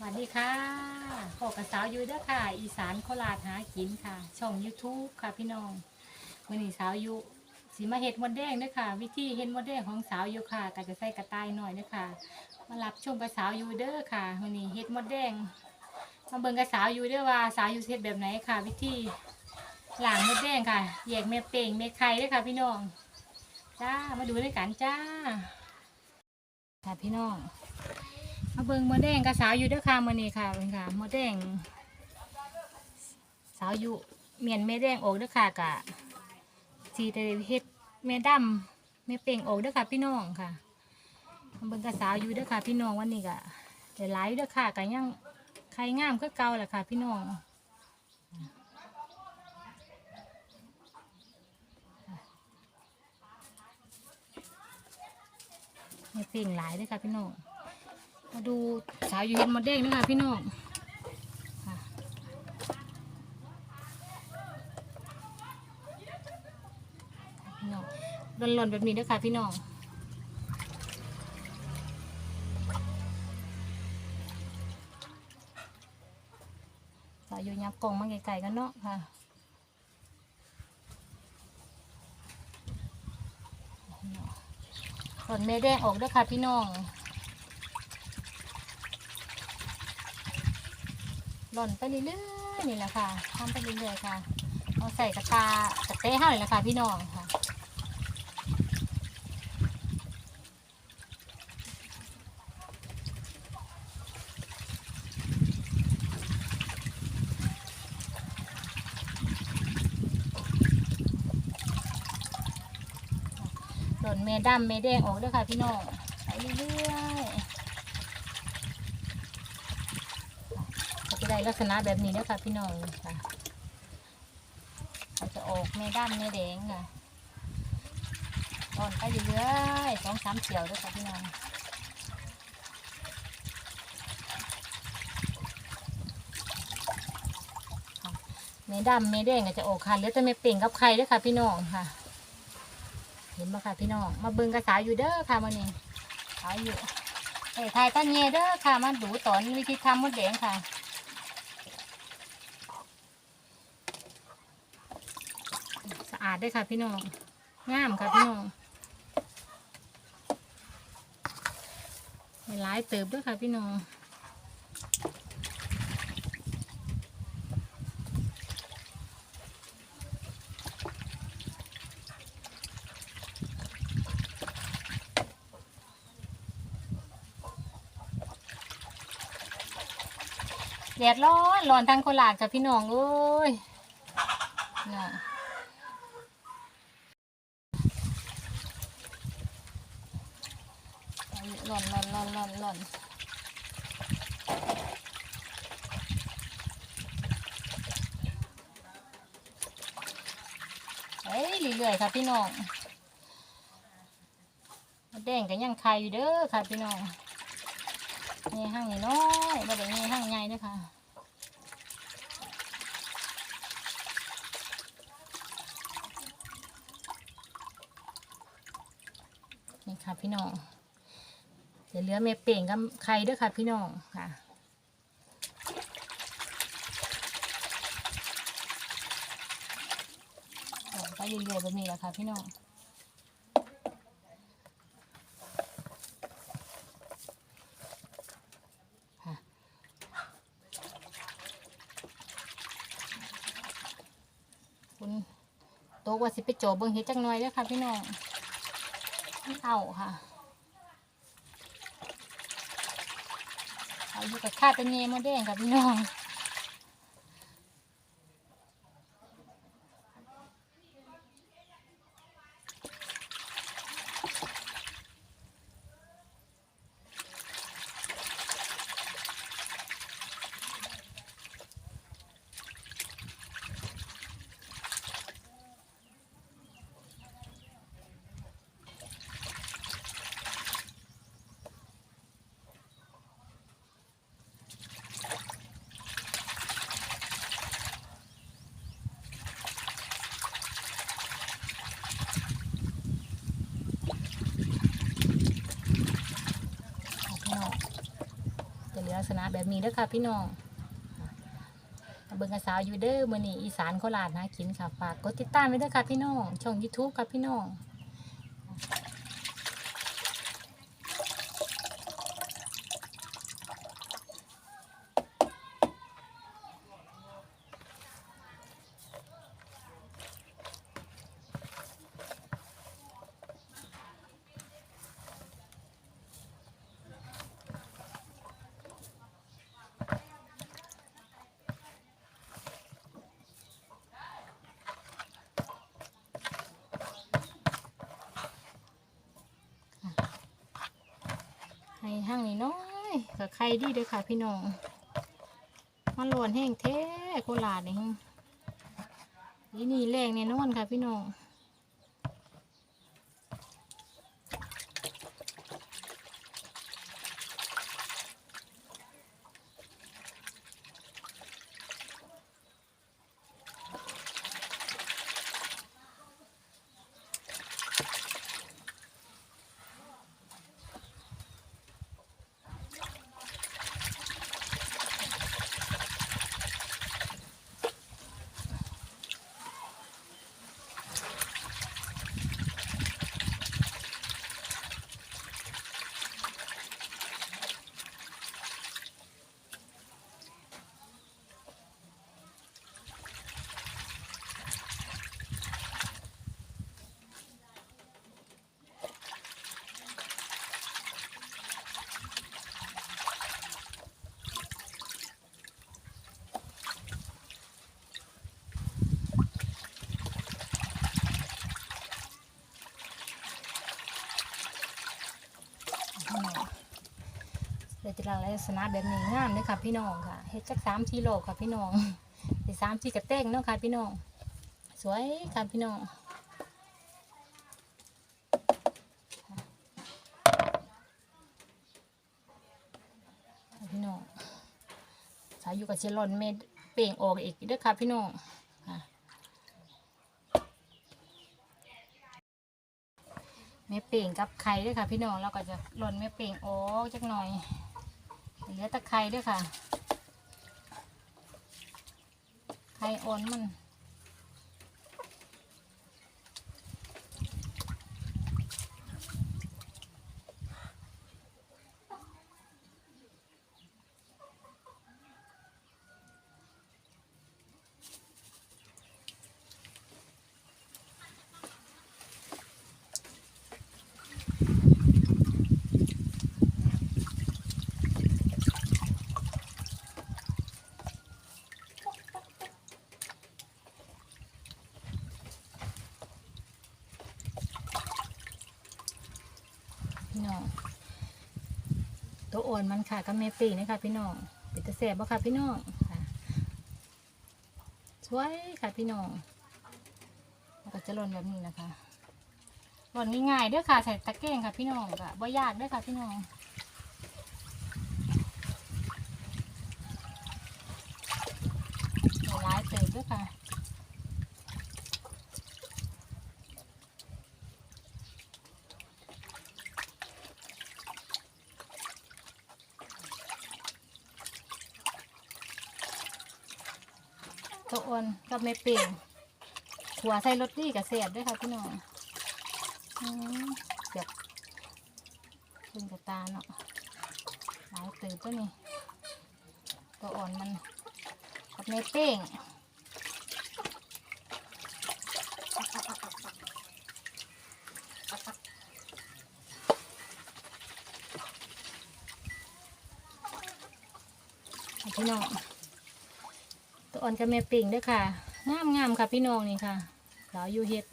สวัสดีค่ะพบกับสาวยูเด้อค่ะ อีสานโคราชหากินค่ะ ช่อง YouTube ค่ะพี่น้องวันนี้สาวยูสีมาเห็ดมดแดงเด้อค่ะ วิธีเห็ดมดแดงของสาวยูค่ะก็จะใส่กระต่ายหน่อยเด้อค่ะ มารับชมกับสาวยูเด้อค่ะวันนี้เห็ดมดแดงมาเบิ่งกับสาวยูเด้อว่าสาวยูเห็ดแบบไหนค่ะ วิธีหลางมดแดงค่ะแยกเม็ดเป่งเม็ดไข่เด้อค่ะ พี่น้องจ้ามาดูด้วยกันจ้าค่ะพี่น้อง เบิ่งมดแดงกับสาวอยู่เด้วยค่ะมื้อนี้ค่ะเพิ่นค่ะมดแดง สาวอยู่เมียนแม่แดงออกเด้อค่ะกะสีแต่เฮ็ดแม่ดำแม่เป่งออกเด้อค่ะ พี่น้องค่ะเบิ่งกับสาวอยู่เด้อค่ะ พี่น้องวันนี้กะหลายๆอยู่เด้อค่ะกะยังใครงามคือเก่าแหละค่ะ พี่น้องแม่เป่งหลายเด้อค่ะพี่น้อง มาดูสาวอยู่เห็นมดแดงนะคะพี่น้องพี่น้องหล่นๆแบบนี้นะคะพี่น้องสาวอยู่ยับกล่องมาไกลๆกันเนาะค่ะหล่นเมแดงออกด้วยค่ะพี่น้อง หล่นไปเรื่อยๆนี่แหละค่ะทำไปเรื่อยๆค่ะเอาใส่กระตากระเต้ห้าเลยละค่ะพี่น้องค่ะหล่นเมดำเมแดงออกด้วยค่ะพี่น้องไปเรื่อยๆ ก็จะได้ ลักษณะแบบนี้นะคะพี่น้องค่ะเราจะออกเมด้านเมแดงค่ะอ่อนไปเรื่อยๆสองสามเสี่ยวด้วยค่ะพี่น้องเมดำเมแดงก็จะออกค่ะเหลือแต่เมเป่งกับไข่ด้วยค่ะพี่น้องค่ะ เห็นไหมค่ะพี่น้อง มาเบิ่งกระสาอยู่เด้อค่ะมันนี้สาวอยู่เอ้ทายตั้งเงเด้อค่ะ มาดูตอนวิธีทำมดแดงค่ะ สะอา ดด้วยค่ะพี่น้องงามค่ะพี่น้องหลายเติบด้วยค่ะพี่น้องแดดร้อนร้อนทางโคราชค่ะพี่น้องเอ้ยน่ะ หล่อนหล่อนหล่อนหล่อนหล่อนเฮ้ยเรื่อยๆ ค่ะพี่น้องมดแดงกันยังไข่อยู่เด้อค่ะพี่น้องนี่ห้างนี่น้อยบ่ได้นี่ห้างใหญ่ด้อค่ะนี่ค่ะพี่น้องเดี๋ยวเหลือเมเป่งกับไข่ด้วยค่ะพี่น้องค่ะออก ไปเรื่อยๆแบบนี้แหละค่ะพี่น้องคุณโตว่าสิไปโจบเบิ้งเฮ็ดจังหน่อยเด้อค่ะพี่น้องไม่เอาค่ะเอาอยู่กับข้าเป็นเงมดแดงกับพี่น้อง ษณะแบบนี้เด้อค่ะพี่น้องเบิ่งกระสาวอยู่เด้อมื้อนี้อีสานโคราชนะกินค่ะฝากกดติดตามไว้เด้อค่ะพี่น้องช่อง YouTube ค่ะพี่น้อง ให้ห้างนี่น้อยกับใครดีเด้อค่ะพี่น้องมันร้อนแห้งแท้โคลาดนี่นี่นี่แรงแน่นอนค่ะพี่น้อง เลยจะลักษณะแบบนี้งามเลยค่ะพี่น้องค่ะเฮ็ดจักสามทีโลค่ะพี่น้องเป็นสามทีกระเต้งเนาะค่ะพี่น้อง สวยค่ะพี่น้องพี่น้องสายอยู่กับเชลลอนเมดเป่งออกอีกเด้อค่ะพี่น้องค่ะแม่เป่งกับไข่ด้วยค่ะพี่น้องเราก็จะหล่นแม่เป่งออกจักหน่อย เหลือตะไคร้ด้วยค่ะ ไข่อ่อนมัน อ่อนมันค่ะก็แม่ปีนะคะ พี่น้องเป็นตะแสบบ่ค่ะพี่น้องค่ะสวยค่ะพี่น้องก็จะหล่นแบบนี้นะคะหล่นง่ายๆเด้วยค่ะใส่ตะเกียงค่ะพี่น้องค่ะบ่ยากเด้วยค่ะพี่น้องหลายเติบเด้วยค่ะ ตัวอ้วนกับเมเป่งหัวใส่รสดีกับเสียบด้วยค่ะพี่น้องเสียบขึ้นกับตาเนาะหลายตื่นตัวนี้ตัวอ่อนมันกับเมเป้งพี่น้อง ตัวอ่อนกับแม่ปิ่งด้วยค่ะงามงามค่ะพี่น้องนี่ค่ะสาวอยู่เฮ็ด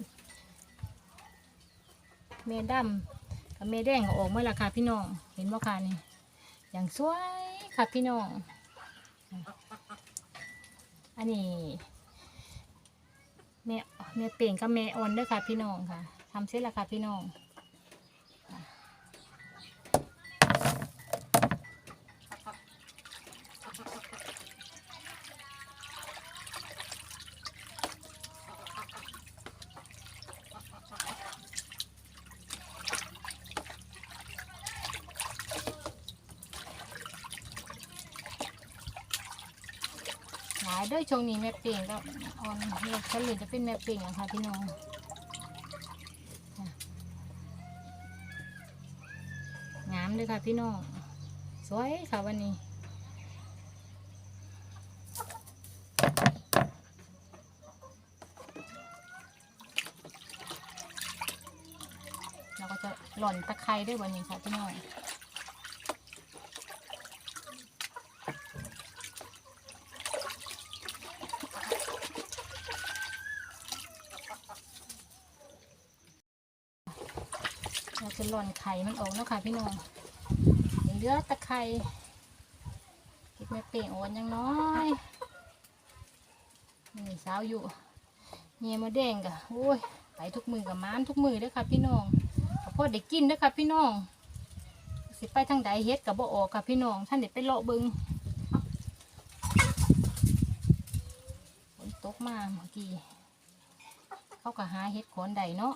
เมดำกับเมแดงก็ออกเมื่อละค่ะพี่น้องเห็นบ่ค่ะนี่อย่างสวยค่ะพี่น้อง อันนี้แม่แม่เป่งกับแม่ออนด้วยค่ะพี่น้องค่ะทำเสร็จแล้วค่ะพี่น้อง เด้ช่วงนี้แม่เป่งก็อ่อนเรียกฉันเลยจะเป็นแม่เป่งอะค่ะพี่น้องงามเลยค่ะพี่น้อง สวยค่ะวันนี้เราก็จะหล่อนตะไคร้ด้วยวันนี้ค่ะพี่น้อง เร่อนไข่มันออกเนาะค่ะพี่น้องเหลือตะไคร้เก็บแม่เป่งอ่อนยังน้อยนี่สาวอยู่เงียมาแดงกะโอ้ยไปทุกมือกับม้านทุกมือเด้อค่ะพี่น้องข้าวโพดได้กินเด้อค่ะพี่น้องสิไปทางใดเฮ็ดกับบ่ออกค่ะพี่น้องท่านเด็ดไปเลาะบิงฝนตกมาเมื่อกี้เขาก็หาเฮ็ดขอนใดเนาะ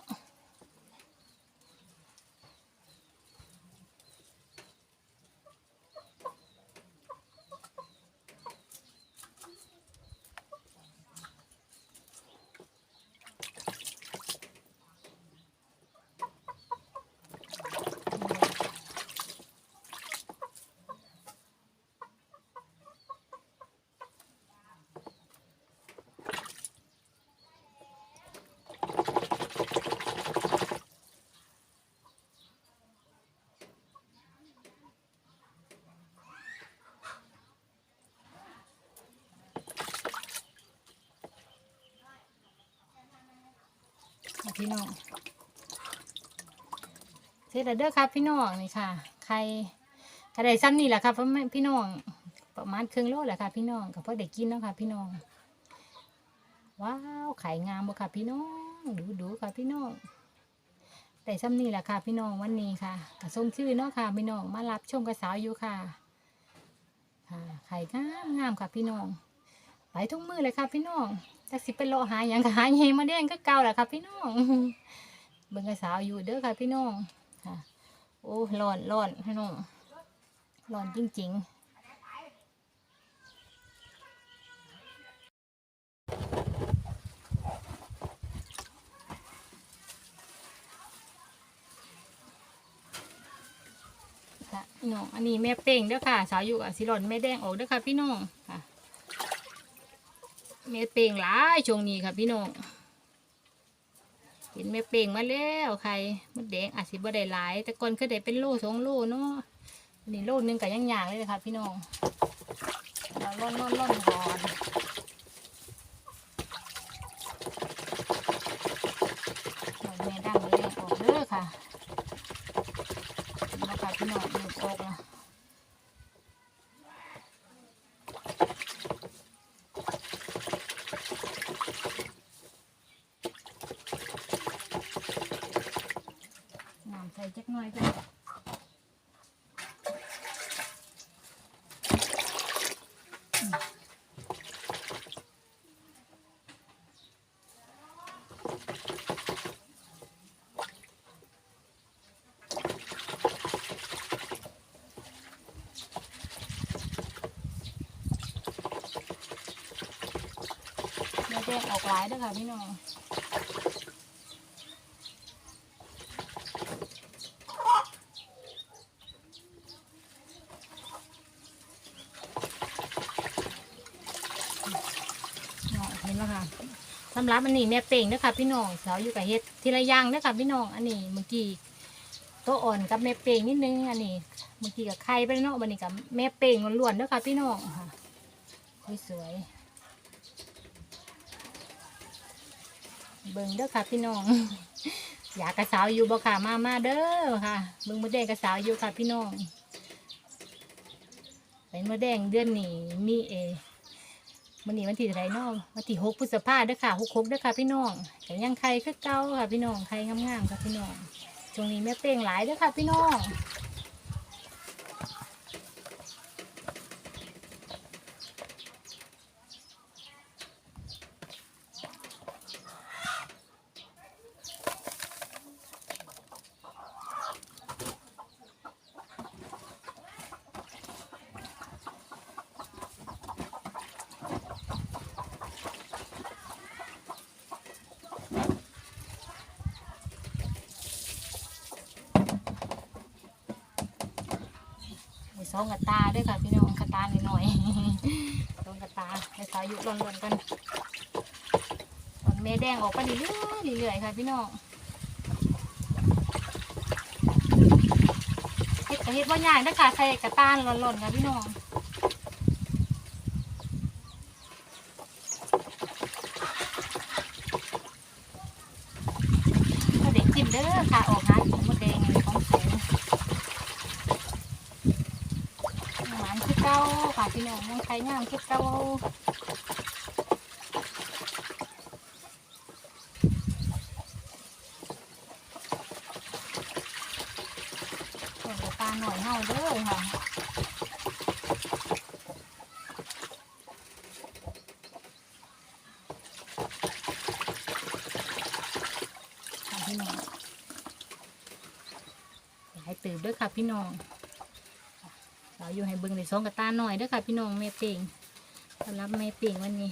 พี่น้องเสร็จแล้วเด้อครับพี่น้องนี่ค่ะใครกระไดซ้ำนี่แหละครับพ่อแม่พี่น้องประมาณครึ่งโลแหละค่ะพี่น้องกับพ่อเด็กกินเนาะค่ะพี่น้อง ว้าวไข่งามบ่ค่ะพี่น้อง ดูดูค่ะพี่น้องแต่ซ้ำนี่แหละค่ะ พี่น้องวันนี้ค่ะกระทรงชื่อเนาะค่ะพี่น้องมารับชมกระสาวอยู่ค่ะ ค่ะไข่งามงามค่ะพี่น้อง ไปทุกมือเลยค่ะพี่น้อง จักสิไปเลาะหาหยังก็หาเฮมาแดงก็เก่าแหละค่ะพี่น้องเบิ่งกระสาวอยู่เด้อค่ะพี่น้องค่ะ โอ้ร้อนร้อนพี่น้องร้อนจริง ๆพี่น้อง อันนี้แม่เป่งเด้อค่ะ สาวอยู่อะสิรอนแม่แดงออกเด้อค่ะพี่น้อง ค่ะแม่เป่งหลายช่วงนี้ค่ะพี่น้องเห็นแม่เป่งมาแล้วใครมดแดงอาจสิบ่ได้หลาย แต่ก่อนเคยได้เป็นโลสองโลเนาะนนี้โลนึงก็ยังยางเลยนะคะพี่น้องเราล่อนล่อนล่อนก่อนเอาแม่ดังเลยออกเด้อค่ะมาค่ะพี่น้องหยุดออกแล้วน้ำใส่จักหน่อยก็ได้ ไม่แดงออกหลายเด้วยค่ะพี่น้องเห็นไหมคะสำหรับอันนี้แม่เป่งนะคะพี่น้องสาวอยู่กับเฮ็ดทีละย่างนะคะพี่น้องอันนี้เมื่อกี้โตวอ่อนกับแม่เป่งนิดนึงอันนี้เมื่อกี้กับไข่ไปเนาะวันนี้กับแม่เป่งล้วนๆนะคะพี่น้องค่ะสวยๆ เบิ่งเด้อค่ะพี่น้อง อยากกระสาวอยู่บ่ค่ะมามาเด้อค่ะเบิ่งมะแดงกระสาวอยู่ค่ะพี่น้องเป็นมะแดงเดือนนี้มีเอวันนี้วันที่ไหรเนาะวันที่หกพฤษภาเด้อค่ะหกหกเด้อค่ะพี่น้องแต่ยังไข่คือเก่าค่ะพี่น้องไข่งามๆค่ะพี่น้องช่วงนี้แม่เป้งหลายเด้อค่ะพี่น้อง สองกระตาด้วยค่ะพี่น้องกระตาหน่อยๆสองกระตาให้สาวอยู่ร่อนๆกันตอนแม่แดงออกไปเรื่อยๆเรื่อยๆค่ะพี่น้องเห็ดก็เห็ดว่าย่างนะคะใส่กระตาหล่นๆค่ะพี่น้องก็เด็กกินเด้อค่ะออกหากินมดแดงของสูง หวานคือเก้าค่ะ พี่น้องมันไข่งามคือเก้าส่วนปลาหน่อยเฮาเด้อค่ะค่ะให้ตื่นด้วยค่ะพี่น้อง อยู่ให้เบิ่งในสองกระตาหน่อยเด้อค่ะ พี่น้องแม่เป่งสำหรับแม่เป่งวันนี้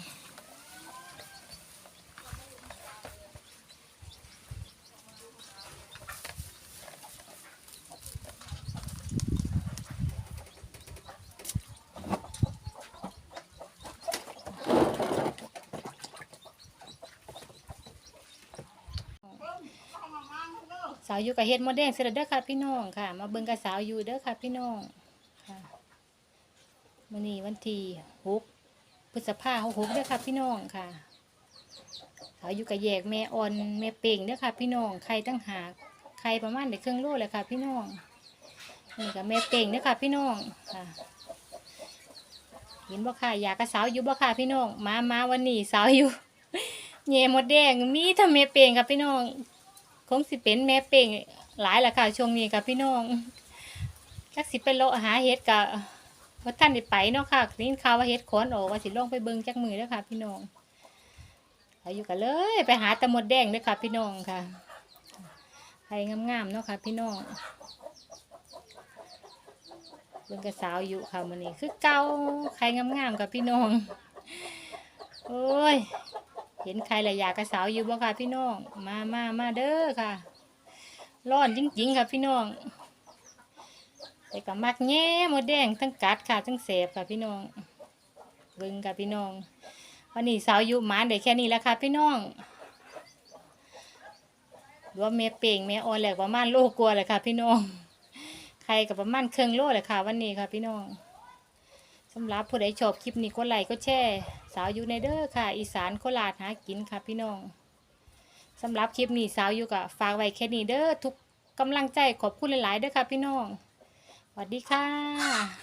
สาวอยู่กับเฮ็ดหมดแดงเสร็จแล้วเด้อค่ะพี่น้องค่ะ มาเบิ่งกับสาวอยู่เด้อค่ะพี่น้อง มื้อนี้วันที่หกพฤษภาคมหกเด้อค่ะพี่น้องค่ะสาวอยู่กับแยกแม่อ่อนแม่เป่งเด้อค่ะ พี่น้องไข่ตั้งหากไข่ประมาณได้ครึ่งโลเลยค่ะ พี่น้องนี่กับแม่เป่งเด้อค่ะ พี่น้องค่ะเห็นบ่ค่ะอยากกับสาวอยู่บ่ค่ะพี่น้องมามาวันนี้สาวอยู่แย่หมดแดงมีแต่แม่เป่งค่ะพี่น้องคงสิเป็นแม่เป่งหลายละค่ะช่วงนี้กับพี่น้องจักสิไปเลาะหาเฮ็ดกะ ว่าท่านได้ไปเนาะค่ะนี่ข่าวว่าเฮ็ดขอนออกว่าสิลองไปเบิ่งจักมือเด้อค่ะ พี่น้องเอาอยู่กันเลย ไปหาตะมดแดงเด้อค่ะ พี่น้องค่ะไผงามๆเนาะค่ะ พี่น้องเบิ่งกระสาวอยู่ค่ะมื้อนี้คือเก่าใครงามๆกับพี่น้องโอ้ยเห็นใครละอยากกระสาวอยู่บ่ค่ะ พี่น้องมามามาเด้อค่ะ ร้อนจริงๆค่ะพี่น้อง แต่ก็มักแง่หมดแดงทั้งกัดค่ะทั้งเสบค่ะพี่น้องเบิ่งค่ะพี่น้อง วันนี้สาวอยู่หมานได้แค่นี้แล้วค่ะพี่น้องรวมแม่เป่งแม่ออนแหลกประมาณโลกลัวเลยค่ะ พี่น้อง ใครกับประมาณเครื่องโลเลยค่ะ วันนี้ค่ะ พี่น้องสำหรับผู้ใดชอบคลิปนี้ก็ไลค์ก็แชร์สาวอยู่ในเด้อค่ะ อีสานโคราชหากินค่ะ พี่น้องสำหรับคลิปนี้สาวอยู่กับฝากไว้แค่นี้เด้อทุกกำลังใจขอบคุณหลายๆเด้อค่ะ พี่น้อง วัสดีค่ะ